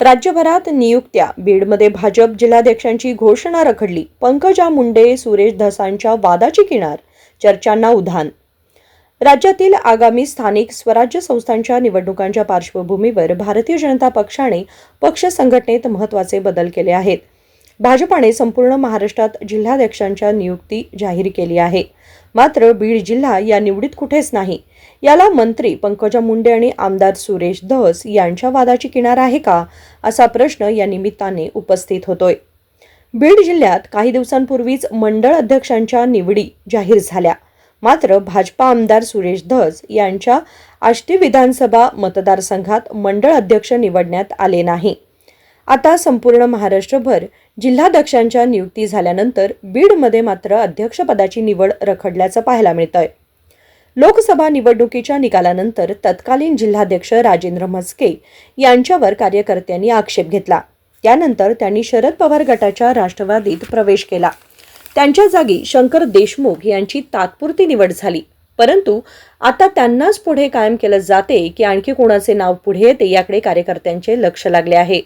राज्यभरात नियुक्त्या. बीडमध्ये भाजप जिल्हाध्यक्षांची घोषणा रखडली. पंकजा मुंडे सुरेश धसांच्या वादाची किनार. चर्चांना उधाण. राज्यातील आगामी स्थानिक स्वराज्य संस्थांच्या निवडणुकांच्या पार्श्वभूमीवर भारतीय जनता पक्षाने पक्ष संघटनेत महत्त्वाचे बदल केले आहेत. भाजपाने संपूर्ण महाराष्ट्रात जिल्हाध्यक्षांच्या नियुक्ती जाहीर केली आहे. मात्र बीड जिल्हा या निवडीत कुठेच नाही. याला मंत्री पंकजा मुंडे आणि आमदार सुरेश धस यांच्या वादाची किनार आहे का असा प्रश्न या निमित्ताने उपस्थित होतोय. बीड जिल्ह्यात काही दिवसांपूर्वीच मंडळ अध्यक्षांच्या निवडी जाहीर झाल्या. मात्र भाजपा आमदार सुरेश धस यांच्या आष्टी विधानसभा मतदारसंघात मंडळ अध्यक्ष निवडण्यात आले नाही. आता संपूर्ण महाराष्ट्रभर जिल्हाध्यक्षांच्या नियुक्ती झाल्यानंतर बीडमध्ये मात्र अध्यक्षपदाची निवड रखडल्याचं पाहायला मिळतंय. लोकसभा निवडणुकीच्या निकालानंतर तत्कालीन जिल्हाध्यक्ष राजेंद्र म्हस्के यांच्यावर कार्यकर्त्यांनी आक्षेप घेतला. त्यानंतर त्यांनी शरद पवार गटाच्या राष्ट्रवादीत प्रवेश केला. त्यांच्या जागी शंकर देशमुख यांची तात्पुरती निवड झाली. परंतु आता त्यांनाच पुढे कायम केलं जाते की आणखी कोणाचे नाव पुढे येते याकडे कार्यकर्त्यांचे लक्ष लागले आहे.